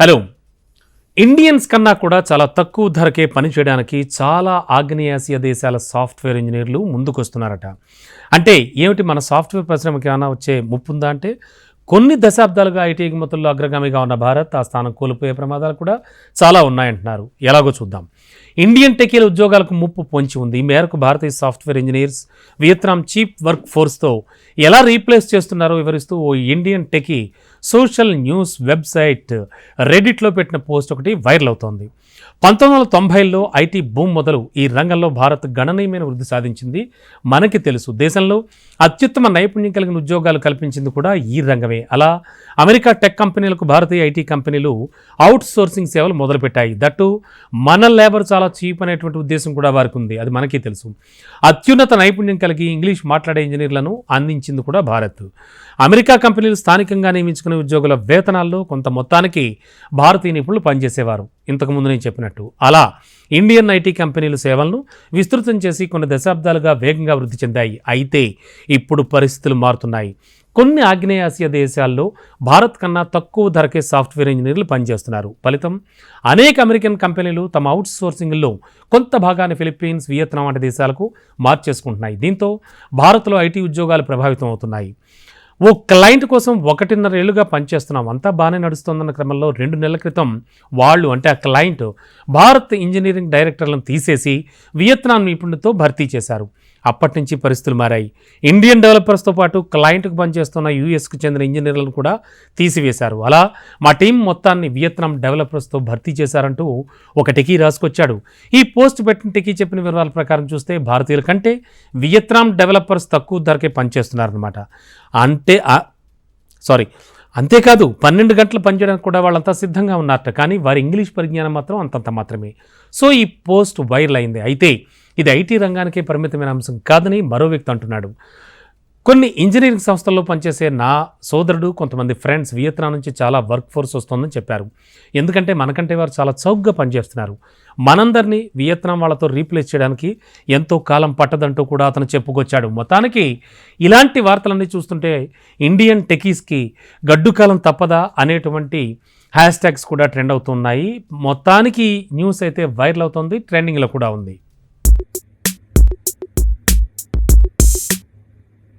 Hello. Indians కన్నా కూడా చాలా తక్కువ ధరకే పనిచేయడానికి చాలా ఆగ్నేయాసియా దేశాల సాఫ్ట్వేర్ ఇంజనీర్లు ముందుకొస్తున్నారట. అంటే ఏమిటి మన సాఫ్ట్వేర్ పరిశ్రమకి ఏమైనా వచ్చే ముప్పు ఉందా అంటే కొన్ని దశాబ్దాలుగా ఐటీ ఎగుమతుల్లో అగ్రగామిగా ఉన్న భారత్ ఆ స్థానం కోల్పోయే ప్రమాదాలు కూడా చాలా ఉన్నాయంటున్నారు. ఎలాగో చూద్దాం. ఇండియన్ టెకీల ఉద్యోగాలకు ముప్పు పొంచి ఉంది. ఈ మేరకు భారతీయ software engineers Vietnam cheap work ఫోర్స్తో ఎలా రీప్లేస్ చేస్తున్నారో వివరిస్తూ ఓ Indian techie social news website రెడిట్లో పెట్టిన పోస్ట్ ఒకటి వైరల్ అవుతోంది. పంతొమ్మిది వందల తొంభైలో ఐటీ బూమ్ మొదలు ఈ రంగంలో భారత్ గణనీయమైన వృద్ధి సాధించింది. మనకి తెలుసు దేశంలో అత్యుత్తమ నైపుణ్యం కలిగిన ఉద్యోగాలు కల్పించింది కూడా ఈ రంగమే. అలా అమెరికా టెక్ కంపెనీలకు భారతీయ ఐటీ కంపెనీలు అవుట్ సోర్సింగ్ సేవలు మొదలుపెట్టాయి. దట్టు మన లేబర్ చాలా చీప్ అనేటువంటి ఉద్దేశం కూడా వారికి ఉంది. అది మనకి తెలుసు. అత్యున్నత నైపుణ్యం కలిగి ఇంగ్లీష్ మాట్లాడే ఇంజనీర్లను అందించింది కూడా భారత్. అమెరికా కంపెనీలు స్థానికంగా నియమించుకునే ఉద్యోగుల వేతనాల్లో కొంత మొత్తానికి భారతీయ నిపుణులు పనిచేసేవారు. ఇంతకుముందు నేను చెప్పినట్టు. అలా ఇండియన్ ఐటీ కంపెనీలు సేవలను విస్తృతం చేసి కొన్ని దశాబ్దాలుగా వేగంగా వృద్ధి చెందాయి. అయితే ఇప్పుడు పరిస్థితులు మారుతున్నాయి. కొన్ని ఆగ్నేయాసియా దేశాల్లో భారత్ కన్నా తక్కువ ధరకే సాఫ్ట్వేర్ ఇంజనీర్లు పనిచేస్తున్నారు. ఫలితం అనేక అమెరికన్ కంపెనీలు తమ అవుట్ సోర్సింగ్లో కొంత భాగాన్ని ఫిలిప్పీన్స్ వియత్నాం వంటి దేశాలకు మార్చేసుకుంటున్నాయి. దీంతో భారత్లో ఐటీ ఉద్యోగాలు ప్రభావితం అవుతున్నాయి. ఓ క్లయింట్ కోసం ఒకటిన్నర ఏళ్ళుగా పనిచేస్తున్నాం. అంతా బాగానే నడుస్తుందన్న క్రమంలో రెండు నెలల క్రితం వాళ్ళు అంటే ఆ క్లయింట్ భారత్ ఇంజనీరింగ్ డైరెక్టర్లను తీసేసి వియత్నాం నిపుణులతో భర్తీ చేశారు. అప్పటి నుంచి పరిస్థితులు మారాయి. ఇండియన్ డెవలపర్స్తో పాటు క్లయింట్కు పనిచేస్తున్న యూఎస్కు చెందిన ఇంజనీర్లను కూడా తీసివేశారు. అలా మా టీం మొత్తాన్ని వియత్నాం డెవలపర్స్తో భర్తీ చేశారంటూ ఒక టెకీ రాసుకొచ్చాడు. ఈ పోస్ట్ పెట్టిన టికీ చెప్పిన వివరాల ప్రకారం చూస్తే భారతీయుల కంటే వియత్నాం డెవలపర్స్ తక్కువ ధరకే పనిచేస్తున్నారనమాట అంటే సారీ అంతేకాదు పన్నెండు గంటలు పనిచేయడానికి కూడా వాళ్ళంతా సిద్ధంగా ఉన్నారట. కానీ వారి ఇంగ్లీష్ పరిజ్ఞానం మాత్రం అంతంత మాత్రమే. సో ఈ పోస్ట్ వైరల్ అయింది. అయితే ఇది ఐటీ రంగానికే పరిమితమైన అంశం కాదని మరో వ్యక్తి అంటున్నాడు. కొన్ని ఇంజనీరింగ్ సంస్థల్లో పనిచేసే నా సోదరుడు కొంతమంది ఫ్రెండ్స్ వియత్నాం నుంచి చాలా వర్క్ ఫోర్స్ వస్తుందని చెప్పారు. ఎందుకంటే మనకంటే వారు చాలా చౌకగా పనిచేస్తున్నారు. మనందరినీ వియత్నాం వాళ్ళతో రీప్లేస్ చేయడానికి ఎంతో కాలం పట్టదంటూ కూడా అతను చెప్పుకొచ్చాడు. మొత్తానికి ఇలాంటి వార్తలన్నీ చూస్తుంటే ఇండియన్ టెకీస్కి గడ్డుకాలం తప్పదా అనేటువంటి హ్యాష్ ట్యాగ్స్ కూడా ట్రెండ్ అవుతున్నాయి. మొత్తానికి న్యూస్ అయితే వైరల్ అవుతుంది ట్రెండింగ్లో కూడా ఉంది.